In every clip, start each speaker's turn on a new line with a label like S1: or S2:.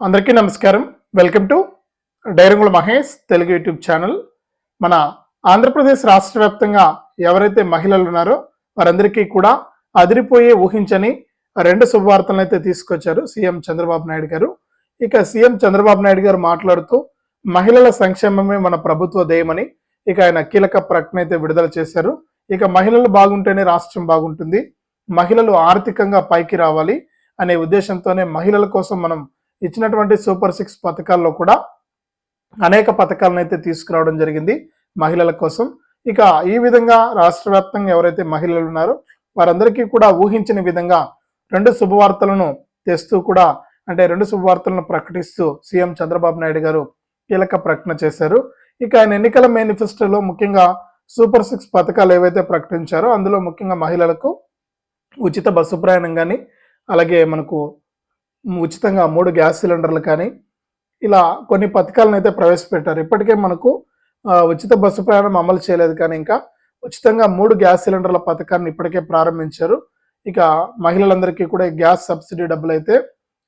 S1: అందరికీ నమస్కారం. Welcome to డైరంగుల Mahesh Telugu YouTube channel. మన ఆంధ్రప్రదేశ్ రాష్ట్ర వ్యాప్తంగా ఎవరైతే మహిళలు ఉన్నారో వారందరికీ కూడా అదిరిపోయే ఊహించని రెండు శుభవార్తలను అయితే తీసుకొచ్చారు సీఎం చంద్రబాబు నాయుడు గారు. ఇక సీఎం చంద్రబాబు నాయుడు గారు మాట్లాడుతూ మహిళల సంక్షేమమే మన ప్రభుత్వ ధ్యేయమని ఇక ఆయన కీలక ప్రకటన అయితే విడుదల చేశారు. ఇక మహిళలు బాగుంటేనే రాష్ట్రం బాగుంటుంది. మహిళలు ఆర్థికంగా పైకి రావాలి అనే ఉద్దేశంతోనే మహిళల కోసం మనం ఇచ్చినటువంటి సూపర్ సిక్స్ పథకాల్లో కూడా అనేక పథకాలను అయితే తీసుకురావడం జరిగింది మహిళల కోసం. ఇక ఈ విధంగా రాష్ట్ర వ్యాప్తంగా ఎవరైతే మహిళలు ఉన్నారో వారందరికీ కూడా ఊహించిన విధంగా రెండు శుభవార్తలను తెస్తూ కూడా అంటే రెండు శుభవార్తలను ప్రకటిస్తూ సీఎం చంద్రబాబు నాయుడు గారు కీలక ప్రకటన చేశారు. ఇక ఆయన ఎన్నికల మేనిఫెస్టోలో ముఖ్యంగా సూపర్ సిక్స్ పథకాలు ఏవైతే ప్రకటించారో అందులో ముఖ్యంగా మహిళలకు ఉచిత బస్సు ప్రయాణం కానీ అలాగే మనకు ఉచితంగా మూడు గ్యాస్ సిలిండర్లు కానీ ఇలా కొన్ని పథకాలను అయితే ప్రవేశపెట్టారు. ఇప్పటికే మనకు ఉచిత బస్సు ప్రయాణం అమలు చేయలేదు కానీ ఇంకా ఉచితంగా మూడు గ్యాస్ సిలిండర్ల పథకాన్ని ఇప్పటికే ప్రారంభించారు. ఇక మహిళలందరికీ కూడా గ్యాస్ సబ్సిడీ డబ్బులు అయితే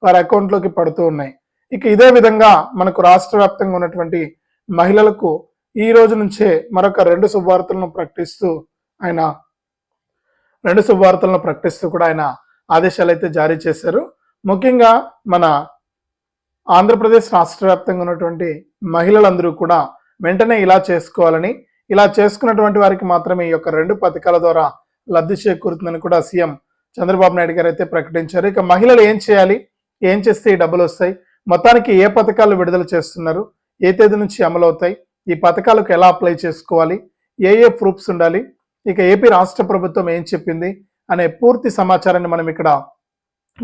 S1: వారి అకౌంట్లోకి పడుతూ ఉన్నాయి. ఇక ఇదే విధంగా మనకు రాష్ట్ర వ్యాప్తంగా ఉన్నటువంటి మహిళలకు ఈ రోజు నుంచే మరొక రెండు శుభవార్తలను ప్రకటిస్తూ ఆయన రెండు శుభవార్తలను ప్రకటిస్తూ కూడా ఆయన ఆదేశాలు అయితే జారీ చేశారు. ముఖ్యంగా మన ఆంధ్రప్రదేశ్ రాష్ట్ర వ్యాప్తంగా ఉన్నటువంటి మహిళలందరూ కూడా వెంటనే ఇలా చేసుకోవాలని ఇలా చేసుకున్నటువంటి వారికి మాత్రమే ఈ యొక్క రెండు పథకాల ద్వారా లబ్ధి చేకూరుతుందని కూడా సీఎం చంద్రబాబు నాయుడు గారు అయితే ప్రకటించారు. ఇక మహిళలు ఏం చేయాలి? ఏం చేస్తే ఈ డబ్బులు వస్తాయి? మొత్తానికి ఏ పథకాలు విడుదల చేస్తున్నారు? ఏ తేదీ నుంచి అమలు అవుతాయి? ఈ పథకాలకు ఎలా అప్లై చేసుకోవాలి? ఏ ఏ ప్రూఫ్స్ ఉండాలి? ఇక ఏపీ రాష్ట్ర ప్రభుత్వం ఏం చెప్పింది? అనే పూర్తి సమాచారాన్ని మనం ఇక్కడ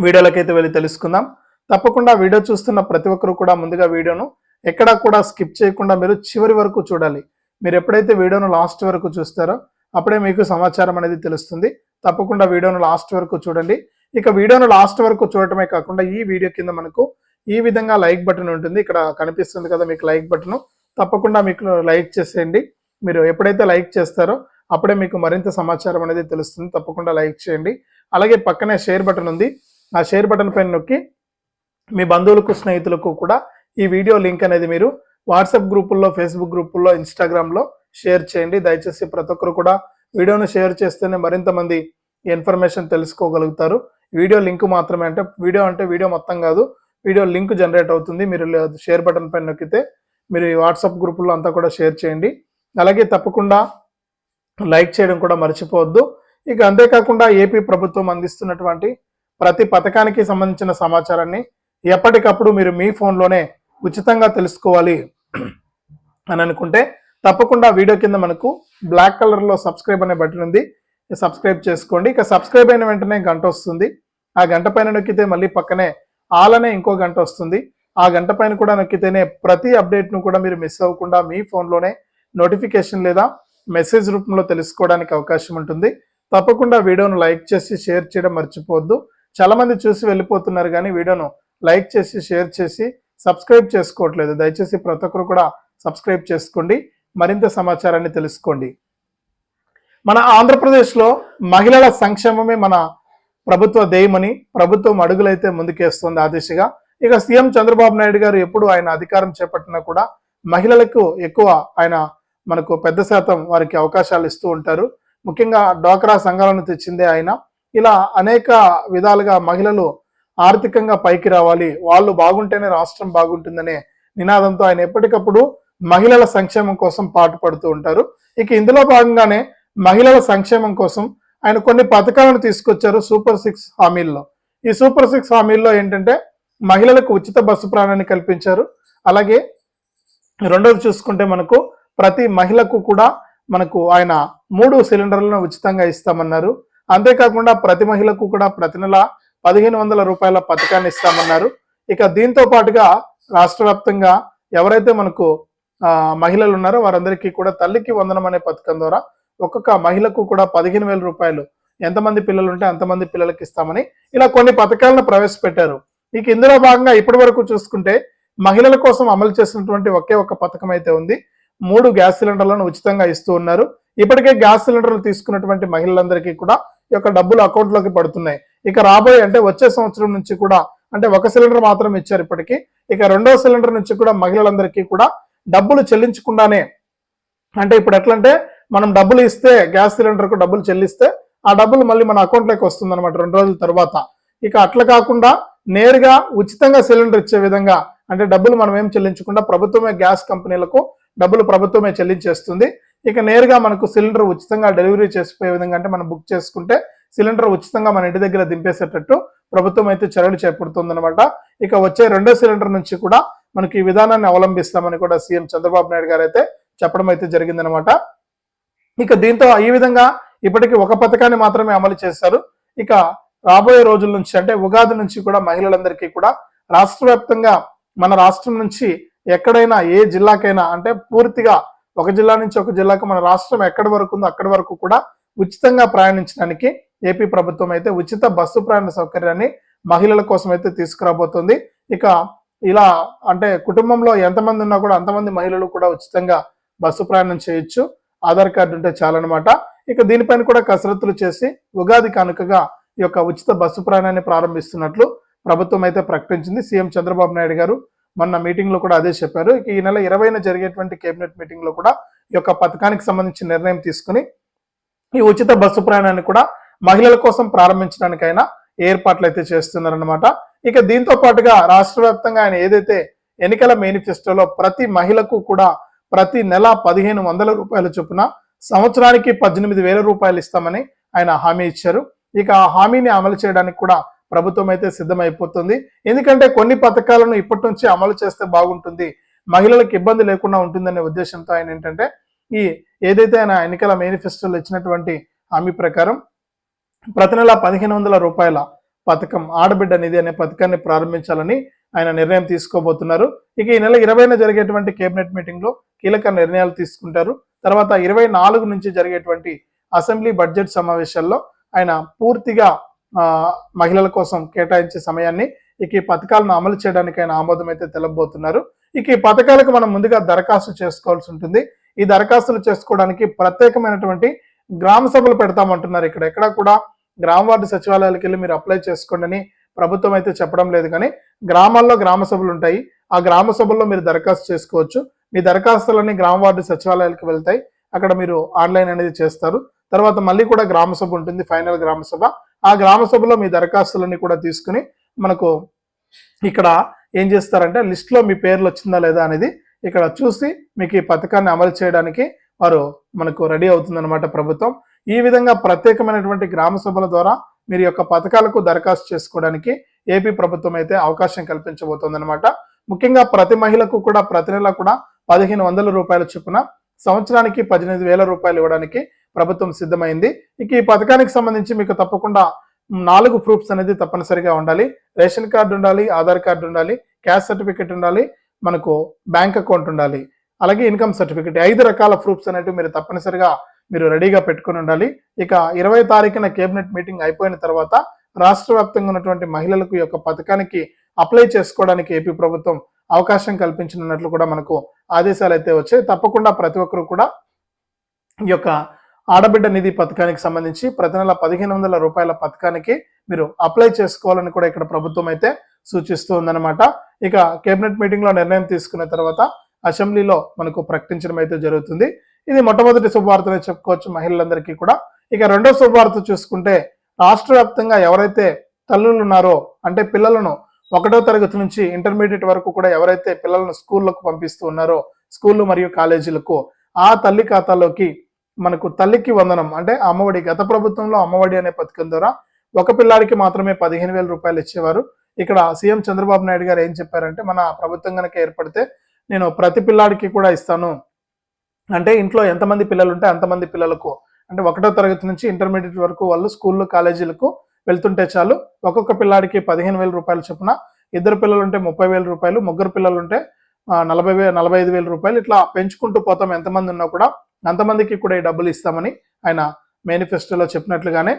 S1: వీడియోలకైతే వెళ్ళి తెలుసుకుందాం. తప్పకుండా వీడియో చూస్తున్న ప్రతి ఒక్కరు కూడా ముందుగా వీడియోను ఎక్కడా కూడా స్కిప్ చేయకుండా మీరు చివరి వరకు చూడాలి. మీరు ఎప్పుడైతే వీడియోను లాస్ట్ వరకు చూస్తారో అప్పుడే మీకు సమాచారం అనేది తెలుస్తుంది. తప్పకుండా వీడియోను లాస్ట్ వరకు చూడండి. ఇక వీడియోను లాస్ట్ వరకు చూడటమే కాకుండా ఈ వీడియో కింద మనకు ఈ విధంగా లైక్ బటన్ ఉంటుంది. ఇక్కడ కనిపిస్తుంది కదా మీకు లైక్ బటన్. తప్పకుండా మీకు లైక్ చేసేయండి. మీరు ఎప్పుడైతే లైక్ చేస్తారో అప్పుడే మీకు మరింత సమాచారం అనేది తెలుస్తుంది. తప్పకుండా లైక్ చేయండి. అలాగే పక్కనే షేర్ బటన్ ఉంది. ఆ షేర్ బటన్ పైన నొక్కి మీ బంధువులకు స్నేహితులకు కూడా ఈ వీడియో లింక్ అనేది మీరు వాట్సాప్ గ్రూపుల్లో ఫేస్బుక్ గ్రూపుల్లో ఇన్స్టాగ్రామ్లో షేర్ చేయండి. దయచేసి ప్రతి ఒక్కరు కూడా వీడియోను షేర్ చేస్తేనే మరింత మంది ఇన్ఫర్మేషన్ తెలుసుకోగలుగుతారు. వీడియో లింక్ మాత్రమే అంటే వీడియో అంటే వీడియో మొత్తం కాదు. వీడియో లింక్ జనరేట్ అవుతుంది. మీరు షేర్ బటన్ పైన నొక్కితే మీరు ఈ వాట్సాప్ గ్రూపుల్లో అంతా కూడా షేర్ చేయండి. అలాగే తప్పకుండా లైక్ చేయడం కూడా మర్చిపోవద్దు. ఇక అంతేకాకుండా ఏపీ ప్రభుత్వం అందిస్తున్నటువంటి ప్రతి పథకానికి సంబంధించిన సమాచారాన్ని ఎప్పటికప్పుడు మీరు మీ ఫోన్లోనే ఉచితంగా తెలుసుకోవాలి అని అనుకుంటే తప్పకుండా వీడియో కింద మనకు బ్లాక్ కలర్లో సబ్స్క్రైబ్ అనే బటన్ ఉంది. సబ్స్క్రైబ్ చేసుకోండి. ఇక సబ్స్క్రైబ్ అయిన వెంటనే గంట వస్తుంది. ఆ గంట పైన నొక్కితే మళ్ళీ పక్కనే ఆల్ అనే ఇంకో గంట వస్తుంది. ఆ గంట పైన కూడా నొక్కితేనే ప్రతి అప్డేట్ను కూడా మీరు మిస్ అవ్వకుండా మీ ఫోన్లోనే నోటిఫికేషన్ లేదా మెసేజ్ రూపంలో తెలుసుకోవడానికి అవకాశం ఉంటుంది. తప్పకుండా వీడియోను లైక్ చేసి షేర్ చేయడం మర్చిపోవద్దు. చాలా మంది చూసి వెళ్ళిపోతున్నారు కానీ వీడియోను లైక్ చేసి షేర్ చేసి సబ్స్క్రైబ్ చేసుకోవట్లేదు. దయచేసి ప్రతి ఒక్కరు కూడా సబ్స్క్రైబ్ చేసుకోండి. మరింత సమాచారాన్ని తెలుసుకోండి. మన ఆంధ్రప్రదేశ్లో మహిళల సంక్షేమమే మన ప్రభుత్వ ధ్యేయమని ప్రభుత్వం అడుగులైతే ముందుకేస్తుంది ఆ దిశగా. ఇక సీఎం చంద్రబాబు నాయుడు గారు ఎప్పుడు ఆయన అధికారం చేపట్టినా కూడా మహిళలకు ఎక్కువ ఆయన మనకు పెద్ద శాతం వారికి అవకాశాలు ఇస్తూ ఉంటారు. ముఖ్యంగా డ్వాక్రా సంఘాలను తెచ్చిందే ఆయన. ఇలా అనేక విధాలుగా మహిళలు ఆర్థికంగా పైకి రావాలి. వాళ్ళు బాగుంటేనే రాష్ట్రం బాగుంటుందనే నినాదంతో ఆయన ఎప్పటికప్పుడు మహిళల సంక్షేమం కోసం పాటుపడుతూ ఉంటారు. ఇక ఇందులో భాగంగానే మహిళల సంక్షేమం కోసం ఆయన కొన్ని పథకాలను తీసుకొచ్చారు సూపర్ సిక్స్ హామీల్లో. ఈ సూపర్ సిక్స్ హామీల్లో ఏంటంటే మహిళలకు ఉచిత బస్సు ప్రాణాన్ని కల్పించారు. అలాగే రెండోది చూసుకుంటే మనకు ప్రతి మహిళకు కూడా మనకు ఆయన మూడు సిలిండర్లను ఉచితంగా ఇస్తామన్నారు. అంతేకాకుండా ప్రతి మహిళకు కూడా ప్రతి నెల పదిహేను వందల రూపాయల పథకాన్ని ఇస్తామన్నారు. ఇక దీంతో పాటుగా రాష్ట్ర వ్యాప్తంగా ఎవరైతే మనకు ఆ, మహిళలు ఉన్నారో వారందరికీ కూడా తల్లికి వందనం అనే పథకం ద్వారా ఒక్కొక్క మహిళకు కూడా పదిహేను వేల రూపాయలు ఎంతమంది పిల్లలు ఉంటే అంతమంది పిల్లలకి ఇస్తామని ఇలా కొన్ని పథకాలను ప్రవేశపెట్టారు. ఇక ఇందులో భాగంగా ఇప్పటి వరకు చూసుకుంటే మహిళల కోసం అమలు చేసినటువంటి ఒకే ఒక పథకం అయితే ఉంది. మూడు గ్యాస్ సిలిండర్లను ఉచితంగా ఇస్తూ ఉన్నారు. ఇప్పటికే గ్యాస్ సిలిండర్లు తీసుకున్నటువంటి మహిళలందరికీ కూడా యొక్క డబ్బులు అకౌంట్లోకి పడుతున్నాయి. ఇక రాబోయే అంటే వచ్చే సంవత్సరం నుంచి కూడా అంటే ఒక సిలిండర్ మాత్రం ఇచ్చారు ఇప్పటికీ. ఇక రెండో సిలిండర్ నుంచి కూడా మహిళలందరికీ కూడా డబ్బులు చెల్లించకుండానే అంటే ఇప్పుడు ఎట్లంటే మనం డబ్బులు ఇస్తే గ్యాస్ సిలిండర్కు డబ్బులు చెల్లిస్తే ఆ డబ్బులు మళ్ళీ మన అకౌంట్లోకి వస్తుంది అనమాట రెండు రోజుల తర్వాత. ఇక అట్లా కాకుండా నేరుగా ఉచితంగా సిలిండర్ ఇచ్చే విధంగా అంటే డబ్బులు మనం ఏం చెల్లించకుండా ప్రభుత్వమే గ్యాస్ కంపెనీలకు డబ్బులు ప్రభుత్వమే చెల్లించేస్తుంది. ఇక నేరుగా మనకు సిలిండర్ ఉచితంగా డెలివరీ చేసిపోయే విధంగా అంటే మనం బుక్ చేసుకుంటే సిలిండర్ ఉచితంగా మన ఇంటి దగ్గర దింపేసేటట్టు ప్రభుత్వం అయితే చర్యలు చేపడుతుందన్నమాట. ఇక వచ్చే రెండో సిలిండర్ నుంచి కూడా మనకి ఈ విధానాన్ని అవలంబిస్తామని కూడా సీఎం చంద్రబాబు నాయుడు గారు అయితే చెప్పడం అయితే జరిగిందనమాట ఇక దీంతో ఈ విధంగా ఇప్పటికీ ఒక పథకాన్ని మాత్రమే అమలు చేశారు. ఇక రాబోయే రోజుల నుంచి అంటే ఉగాది నుంచి కూడా మహిళలందరికీ కూడా రాష్ట్ర వ్యాప్తంగా మన రాష్ట్రం నుంచి ఎక్కడైనా ఏ జిల్లాకైనా అంటే పూర్తిగా ఒక జిల్లా నుంచి ఒక జిల్లాకు మన రాష్ట్రం ఎక్కడి వరకు ఉందో అక్కడి వరకు కూడా ఉచితంగా ప్రయాణించడానికి ఏపీ ప్రభుత్వం అయితే ఉచిత బస్సు ప్రయాణ సౌకర్యాన్ని మహిళల కోసం అయితే తీసుకురాబోతుంది. ఇక ఇలా అంటే కుటుంబంలో ఎంతమంది ఉన్నా కూడా అంతమంది మహిళలు కూడా ఉచితంగా బస్సు ప్రయాణం చేయొచ్చు. ఆధార్ కార్డు ఉంటే చాలన్నమాట. ఇక దీనిపైన కూడా కసరత్తులు చేసి ఉగాది కానుకగా ఈ యొక్క ఉచిత బస్సు ప్రయాణాన్ని ప్రారంభిస్తున్నట్లు ప్రభుత్వం అయితే ప్రకటించింది. సీఎం చంద్రబాబు నాయుడు గారు మొన్న మీటింగ్లో కూడా అదే చెప్పారు. ఈ నెల ఇరవైన జరిగేటువంటి కేబినెట్ మీటింగ్లో కూడా ఈ యొక్క పథకానికి సంబంధించి నిర్ణయం తీసుకుని ఈ ఉచిత బస్సు ప్రయాణాన్ని కూడా మహిళల కోసం ప్రారంభించడానికైనా ఏర్పాట్లు అయితే చేస్తున్నారనమాట ఇక దీంతో పాటుగా రాష్ట్ర వ్యాప్తంగా ఆయన ఏదైతే ఎన్నికల మేనిఫెస్టోలో ప్రతి మహిళకు కూడా ప్రతి నెల పదిహేను వందల రూపాయల చొప్పున సంవత్సరానికి పద్దెనిమిది వేల రూపాయలు ఇస్తామని ఆయన హామీ ఇచ్చారు. ఇక ఆ హామీని అమలు చేయడానికి కూడా ప్రభుత్వం అయితే సిద్ధమైపోతుంది. ఎందుకంటే కొన్ని పథకాలను ఇప్పటి నుంచి అమలు చేస్తే బాగుంటుంది. మహిళలకు ఇబ్బంది లేకుండా ఉంటుందనే ఉద్దేశంతో ఆయన ఏంటంటే ఈ ఏదైతే ఆయన ఎన్నికల మేనిఫెస్టోలో ఇచ్చినటువంటి హామీ ప్రకారం ప్రతి నెల పదిహేను వందల రూపాయల పథకం ఆడబిడ్డ నిధి అనే పథకాన్ని ప్రారంభించాలని ఆయన నిర్ణయం తీసుకోబోతున్నారు. ఇక ఈ నెల ఇరవైన జరిగేటువంటి కేబినెట్ మీటింగ్లో కీలక నిర్ణయాలు తీసుకుంటారు. తర్వాత ఇరవై నాలుగు నుంచి జరిగేటువంటి అసెంబ్లీ బడ్జెట్ సమావేశాల్లో ఆయన పూర్తిగా మహిళల కోసం కేటాయించే సమయాన్ని ఇక ఈ పథకాలను అమలు చేయడానికి ఆయన ఆమోదం అయితే తెలబోతున్నారు. ఇక ఈ పథకాలకు మనం ముందుగా దరఖాస్తు చేసుకోవాల్సి ఉంటుంది. ఈ దరఖాస్తులు చేసుకోవడానికి ప్రత్యేకమైనటువంటి గ్రామ సభలు పెడతామంటున్నారు ఇక్కడ. ఎక్కడ కూడా గ్రామ వార్డు సచివాలయాలకు వెళ్ళి మీరు అప్లై చేసుకోండి అని ప్రభుత్వం అయితే చెప్పడం లేదు కానీ గ్రామాల్లో గ్రామ సభలు ఉంటాయి. ఆ గ్రామ సభల్లో మీరు దరఖాస్తు చేసుకోవచ్చు. మీ దరఖాస్తులన్నీ గ్రామ వార్డు సచివాలయాలకు వెళ్తాయి. అక్కడ మీరు ఆన్లైన్ అనేది చేస్తారు. తర్వాత మళ్ళీ కూడా గ్రామ సభ ఉంటుంది. ఫైనల్ గ్రామ సభ. ఆ గ్రామ సభలో మీ దరఖాస్తులన్నీ కూడా తీసుకుని మనకు ఇక్కడ ఏం చేస్తారంటే లిస్ట్లో మీ పేర్లు వచ్చిందా లేదా అనేది ఇక్కడ చూసి మీకు ఈ పథకాన్ని అమలు చేయడానికి వారు మనకు రెడీ అవుతుందన్నమాట ప్రభుత్వం. ఈ విధంగా ప్రత్యేకమైనటువంటి గ్రామ సభల ద్వారా మీరు యొక్క పథకాలకు దరఖాస్తు చేసుకోవడానికి ఏపీ ప్రభుత్వం అయితే అవకాశం కల్పించబోతోందన్నమాట. ముఖ్యంగా ప్రతి మహిళకు కూడా ప్రతి నెల కూడా పదిహేను వందల రూపాయల చొప్పున సంవత్సరానికి పద్దెనిమిది వేల రూపాయలు ఇవ్వడానికి ప్రభుత్వం సిద్ధమైంది. ఇక ఈ పథకానికి సంబంధించి మీకు తప్పకుండా నాలుగు ప్రూఫ్స్ అనేది తప్పనిసరిగా ఉండాలి. రేషన్ కార్డు ఉండాలి ఆధార్ కార్డు ఉండాలి క్యాష్ సర్టిఫికేట్ ఉండాలి మనకు బ్యాంక్ అకౌంట్ ఉండాలి అలాగే ఇన్కమ్ సర్టిఫికేట్. ఐదు రకాల ప్రూఫ్స్ అనేవి మీరు తప్పనిసరిగా మీరు రెడీగా పెట్టుకుని ఉండాలి. ఇక ఇరవై తారీఖున కేబినెట్ మీటింగ్ అయిపోయిన తర్వాత రాష్ట్ర వ్యాప్తంగా ఉన్నటువంటి మహిళలకు ఈ యొక్క పథకానికి అప్లై చేసుకోవడానికి ఏపీ ప్రభుత్వం అవకాశం కల్పించనున్నట్లు కూడా మనకు ఆదేశాలు అయితే వచ్చాయి. తప్పకుండా ప్రతి ఒక్కరు కూడా ఈ యొక్క ఆడబిడ్డ నిధి పథకానికి సంబంధించి ప్రతి నెల పదిహేను వందల రూపాయల పథకానికి మీరు అప్లై చేసుకోవాలని కూడా ఇక్కడ ప్రభుత్వం అయితే సూచిస్తూ ఉందన్నమాట ఇక కేబినెట్ మీటింగ్లో నిర్ణయం తీసుకున్న తర్వాత అసెంబ్లీలో మనకు ప్రకటించడం అయితే జరుగుతుంది. ఇది మొట్టమొదటి శుభవార్తనే చెప్పుకోవచ్చు మహిళలందరికీ కూడా. ఇక రెండో శుభవార్త చూసుకుంటే రాష్ట్ర వ్యాప్తంగా ఎవరైతే తల్లులు ఉన్నారో అంటే పిల్లలను ఒకటో తరగతి నుంచి ఇంటర్మీడియట్ వరకు కూడా ఎవరైతే పిల్లలను స్కూళ్ళకు పంపిస్తూ ఉన్నారో స్కూళ్ళు మరియు కాలేజీలకు ఆ తల్లి ఖాతాలోకి మనకు తల్లికి వందనం అంటే అమ్మఒడి గత ప్రభుత్వంలో అమ్మఒడి అనే పథకం ద్వారా ఒక పిల్లాడికి మాత్రమే పదిహేను వేల రూపాయలు ఇచ్చేవారు. ఇక్కడ సీఎం చంద్రబాబు నాయుడు గారు ఏం చెప్పారంటే మన ప్రభుత్వం కనుక ఏర్పడితే నేను ప్రతి పిల్లాడికి కూడా ఇస్తాను. అంటే ఇంట్లో ఎంతమంది పిల్లలు ఉంటే అంతమంది పిల్లలకు అంటే ఒకటో తరగతి నుంచి ఇంటర్మీడియట్ వరకు వాళ్ళు స్కూళ్ళు కాలేజీలకు వెళ్తుంటే చాలు ఒక్కొక్క పిల్లాడికి పదిహేను వేల రూపాయలు చొప్పున ఇద్దరు పిల్లలు ఉంటే ముప్పై వేల రూపాయలు ముగ్గురు పిల్లలు ఉంటే నలభై వే నలభై ఐదు వేల రూపాయలు ఇట్లా పెంచుకుంటూ పోతాం ఎంతమంది ఉన్నా కూడా. అంతమందికి కూడా ఈ డబ్బులు ఇస్తామని ఆయన మేనిఫెస్టోలో చెప్పినట్లుగానే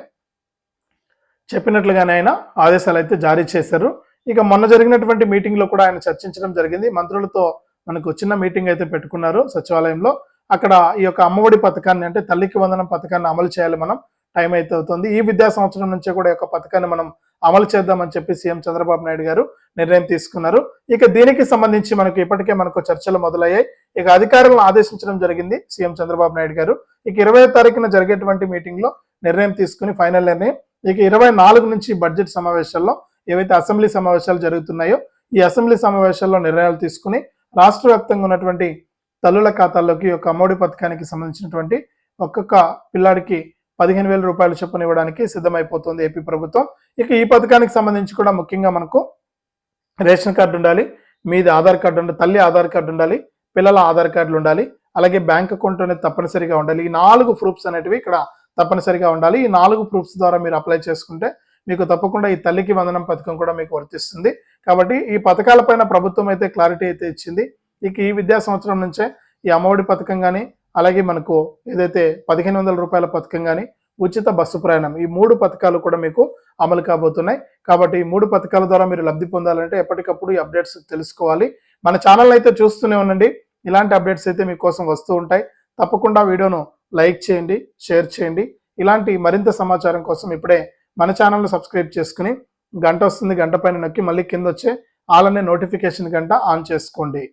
S1: చెప్పినట్లుగానే ఆయన ఆదేశాలు అయితే జారీ చేశారు. ఇక మొన్న జరిగినటువంటి మీటింగ్లో కూడా ఆయన చర్చించడం జరిగింది. మంత్రులతో మనకు చిన్న మీటింగ్ అయితే పెట్టుకున్నారు సచివాలయంలో. అక్కడ ఈ యొక్క అమ్మఒడి పథకాన్ని అంటే తల్లికి వందనం పథకాన్ని అమలు చేయాలి మనం టైం అయితే అవుతుంది. ఈ విద్యా సంవత్సరం నుంచే కూడా ఈ యొక్క పథకాన్ని మనం అమలు చేద్దామని చెప్పి సీఎం చంద్రబాబు నాయుడు గారు నిర్ణయం తీసుకున్నారు. ఇక దీనికి సంబంధించి మనకు ఇప్పటికే మనకు చర్చలు మొదలయ్యాయి. ఇక అధికారులను ఆదేశించడం జరిగింది సీఎం చంద్రబాబు నాయుడు గారు. ఇక ఇరవై తారీఖున జరిగేటువంటి మీటింగ్లో నిర్ణయం తీసుకుని ఫైనల్ నిర్ణయం. ఇక ఇరవై నాలుగు నుంచి బడ్జెట్ సమావేశాల్లో ఏవైతే అసెంబ్లీ సమావేశాలు జరుగుతున్నాయో ఈ అసెంబ్లీ సమావేశాల్లో నిర్ణయాలు తీసుకుని రాష్ట్ర వ్యాప్తంగా ఉన్నటువంటి తల్లుల ఖాతాల్లోకి ఒక అమ్మఒడి పథకానికి సంబంధించినటువంటి ఒక్కొక్క పిల్లాడికి పదిహేను వేల రూపాయలు చొప్పున ఇవ్వడానికి సిద్ధమైపోతుంది ఏపీ ప్రభుత్వం. ఇక ఈ పథకానికి సంబంధించి కూడా ముఖ్యంగా మనకు రేషన్ కార్డు ఉండాలి మీది ఆధార్ కార్డు ఉండాలి తల్లి ఆధార్ కార్డు ఉండాలి పిల్లల ఆధార్ కార్డులు ఉండాలి. అలాగే బ్యాంక్ అకౌంట్ అనేది తప్పనిసరిగా ఉండాలి. ఈ నాలుగు ప్రూఫ్స్ అనేటివి ఇక్కడ తప్పనిసరిగా ఉండాలి. ఈ నాలుగు ప్రూఫ్స్ ద్వారా మీరు అప్లై చేసుకుంటే మీకు తప్పకుండా ఈ తల్లికి వందనం పథకం కూడా మీకు వర్తిస్తుంది. కాబట్టి ఈ పథకాలపైన ప్రభుత్వం అయితే క్లారిటీ అయితే ఇచ్చింది. ఇక ఈ విద్యా సంవత్సరం నుంచే ఈ అమ్మఒడి పథకం కానీ అలాగే మనకు ఏదైతే పదిహేను వందల రూపాయల పథకం కానీ ఉచిత బస్సు ప్రయాణం ఈ మూడు పథకాలు కూడా మీకు అమలు కాబోతున్నాయి. కాబట్టి ఈ మూడు పథకాల ద్వారా మీరు లబ్ధి పొందాలంటే ఎప్పటికప్పుడు ఈ అప్డేట్స్ తెలుసుకోవాలి. మన ఛానల్ అయితే చూస్తూనే ఉండండి. ఇలాంటి అప్డేట్స్ అయితే మీకోసం వస్తూ ఉంటాయి. తప్పకుండా వీడియోను లైక్ చేయండి షేర్ చేయండి. ఇలాంటి మరింత సమాచారం కోసం ఇప్పుడే మన ఛానల్ను సబ్స్క్రైబ్ చేసుకుని గంట వస్తుంది గంట పైన నొక్కి మళ్ళీ కింద వచ్చే ఆల్ అనే నోటిఫికేషన్ గంట ఆన్ చేసుకోండి.